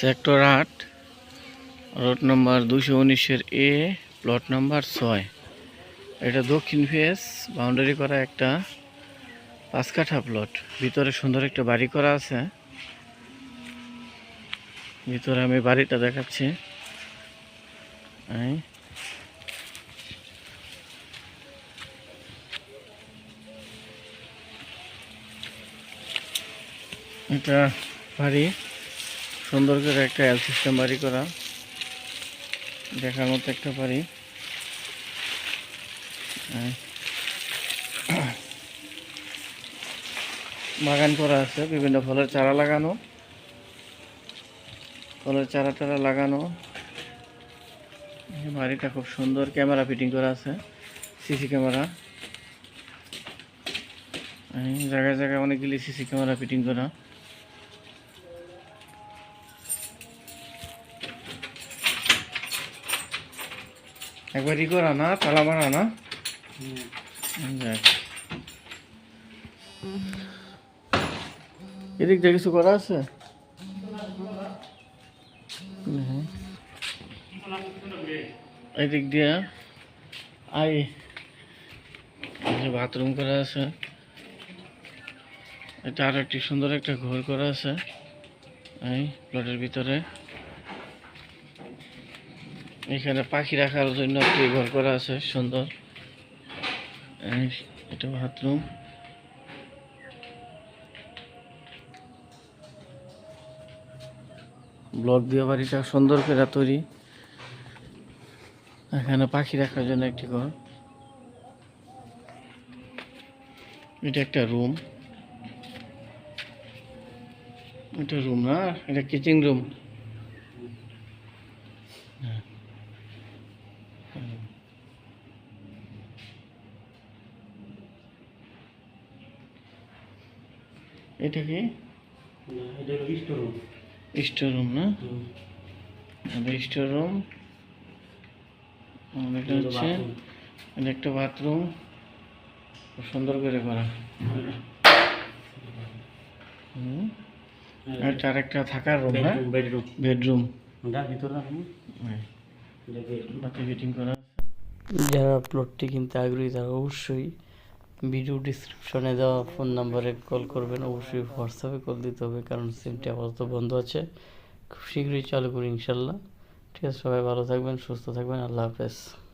Sector আট, road number দুশো উনিশের এ, প্লট নাম্বার ছয়। এটা দক্ষিণ ফেস, বাউন্ডারি করা একটা পাঁচ কাঠা প্লট। ভিতরে সুন্দর একটা বাড়ি করা আছে। ভিতরে আমি বাড়িটা দেখাচ্ছি। এটা বাড়ি। সুন্দর করে একটা এল সিস্টেম বাড়ি করা। দেখার মতো একটা বাড়ি। বাগান করা আছে, বিভিন্ন ফলের চারা লাগানো। ফলের চারা টারা লাগানো। বাড়িটা খুব সুন্দর, ক্যামেরা ফিটিং করা আছে, সিসি ক্যামেরা। জায়গায় জায়গায় অনেকগুলি সিসি ক্যামেরা ফিটিং করা। একবার ই করা না তালা মারা না? এদিক দিয়ে কিছু করা আছে। এদিক দিয়ে আই যে বাথরুম করা আছে। এটা আর একটি সুন্দর একটা ঘর করা আছে। এই প্লটের ভিতরে। এখানে পাখি রাখার জন্য একটি ঘর করা আছে, সুন্দর। এটা বাথরুম ব্লক দিয়ে বাড়িটা সুন্দর করে তৈরি। এখানে পাখি রাখার জন্য একটি ঘর। এটা একটা রুম এটা রুম না, এটা কিচেন রুম এটা কি? স্টোর রুম না? স্টোর রুম এটা হচ্ছে এটা একটা বাথরুম খুব সুন্দর করে করা। হুম। এটা আরেকটা থাকার রুম হ্যাঁ? বেডরুম বেডরুম ভিতরে বাকি ফিটিং করা আছে। যারা প্লটটি কিনতে আগ্রহী তারা অবশ্যই ভিডিও ডিসক্রিপশনে দেওয়া ফোন নাম্বারে কল করবেন। অবশ্যই হোয়াটসঅ্যাপে কল দিতে হবে, কারণ সিমটি আপাতত বন্ধ আছে। খুব শীঘ্রই চালু করি ইনশাল্লাহ। ঠিক আছে, সবাই ভালো থাকবেন, সুস্থ থাকবেন। আল্লাহ হাফেজ।